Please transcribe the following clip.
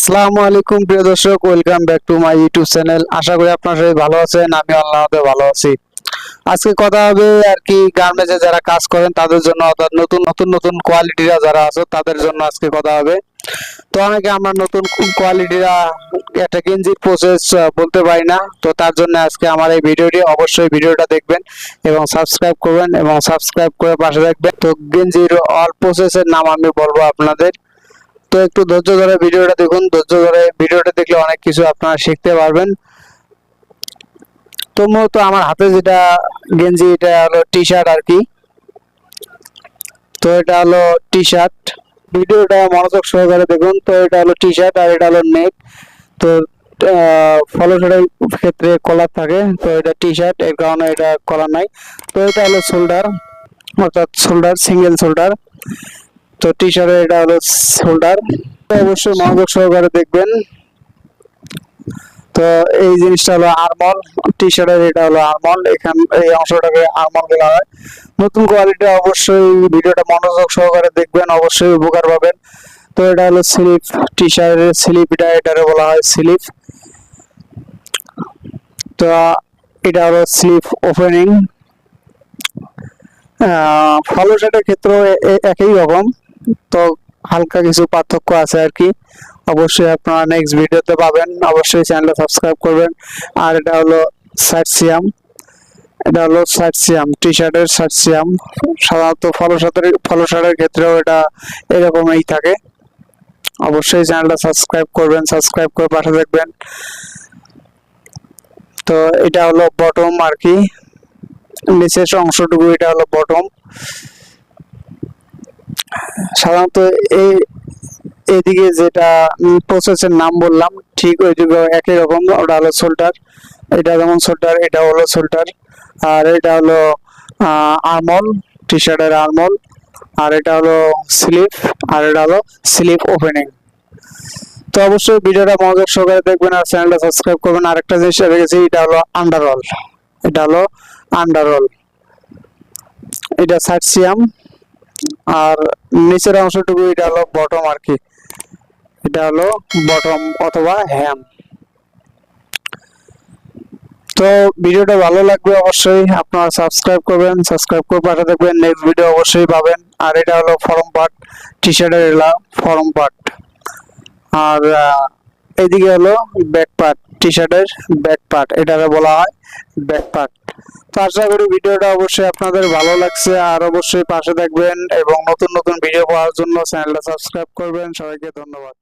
আসসালামু আলাইকুম, প্রিয় দর্শক। Welcome back to my YouTube channel আশা করি আপনারা সবাই ভালো আছেন আমি আল্লাহতে ভালো আছি। আজকে কথা হবে আর কি গার্মেন্টসে যারা কাজ করেন, তাদের জন্য অর্থাৎ নতুন নতুন নতুন কোয়ালিটিরা যারা আছে, তাদের জন্য আজকে কথা হবে। তো অনেকে আমরা নতুন কোয়ালিটিরা একটা গেঞ্জির প্রসেস বলতে পারি না। তো তার জন্য আজকে আমার এই ভিডিওটি অবশ্যই ভিডিওটা দেখবেন এবং সাবস্ক্রাইব করবেন এবং সাবস্ক্রাইব করে পাশে রাখবেন তো গেঞ্জির অল প্রসেসের নাম আমি বলব আপনাদের। তো একটু ধৈর্য ধরে ভিডিওটা দেখুন, ধৈর্য ধরে ভিডিওটা দেখলে অনেক কিছু আপনারা শিখতে পারবেন। তো মূলত আমার হাতে যেটা গেঞ্জি, এটা হলো টি শার্ট আর কি তো এটা হলো টি শার্ট ভিডিওটা মনোযোগ সহকারে দেখুন, তো এটা হলো টি শার্ট আর এটা হলো নেক। তো ফলো শার্টের ক্ষেত্রে কলার থাকে, তো এটা টি শার্ট এর কারণে এটা কলার নাই। তো এটা হলো শোল্ডার অর্থাৎ শোল্ডার সিঙ্গেল শোল্ডার তো টি শার্টের এটা হলো শোল্ডার অবশ্যই মনোযোগ সহকারে দেখবেন। তো এই জিনিসটা হলো আরমল টি শার্টের এটা হলো আরমল এখান, এই অংশটাকে আরমল বলা হয়। নতুন কোয়ালিটি অবশ্যই ভিডিওটা মনোযোগ সহকারে দেখবেন, অবশ্যই উপকার পাবেন। তো এটা হলো স্লিপ টি শার্টের স্লিপ, এটা এটারে বলা হয় স্লিপ। তো এটা হলো স্লিপ ওপেনিং ফলো শার্টের ক্ষেত্রেও একই রকম। তো হালকা কিছু পার্থক্য আছে আর কি। অবশ্যই আপনারা নেক্সট ভিডিওতে পাবেন। অবশ্যই চ্যানেলটা সাবস্ক্রাইব করবেন। আর এটা হলো সাইট সিয়াম এটা হলো সাইট সিয়াম টি শার্টের সাইট সিয়াম সাধারণত ফলো শার্টের ফলো শার্টের ক্ষেত্রেও এটা এরকমই থাকে। অবশ্যই চ্যানেলটা সাবস্ক্রাইব করবেন সাবস্ক্রাইব করে পাশে দেখবেন তো এটা হলো বটম আর কি। নিচের অংশটুকু এটা হলো বটম সাধারণত এই এদিকে যেটা প্রসেসের নাম বললাম, ঠিক ওইদিকে একই রকম, ওটা হলো শোল্ডার এটা যেমন সোল্টার এটা হলো শোল্ডার আর এটা হলো আর্মল টি শার্টের আর্মল আর এটা হলো স্লিপ আর এটা হলো স্লিপ ওপেনিং তো অবশ্যই ভিডিওটা মনোযোগ সহকারে দেখবেন আর চ্যানেলটা সাবস্ক্রাইব করবেন। আরেকটা জিনিস রেখেছি এটা হলো আন্ডারঅল এটা হলো আন্ডারঅল এটা সাইডসিয়াম আর নিচের অংশটুকু এটা হলো বটম আর কি। এটা হলো বটম অথবা হ্যাম তো ভিডিওটা ভালো লাগবে অবশ্যই, আপনারা সাবস্ক্রাইব করবেন সাবস্ক্রাইব করে পাশে দেখবেন নেক্সট ভিডিও অবশ্যই পাবেন। আর এটা হলো ফরম পার্ট টি শার্টের এলা ফরম পার্ট আর এদিকে হলো ব্যাক পার্ট টি শার্টের ব্যাক পার্ট এটাকে বলা হয় ব্যাক পার্ট তো আশা করি ভিডিওটা অবশ্যই আপনাদের ভালো লাগছে। আর অবশ্যই পাশে থাকবেন এবং নতুন নতুন ভিডিও পাওয়ার জন্য চ্যানেলটা সাবস্ক্রাইব করবেন। সবাইকে ধন্যবাদ।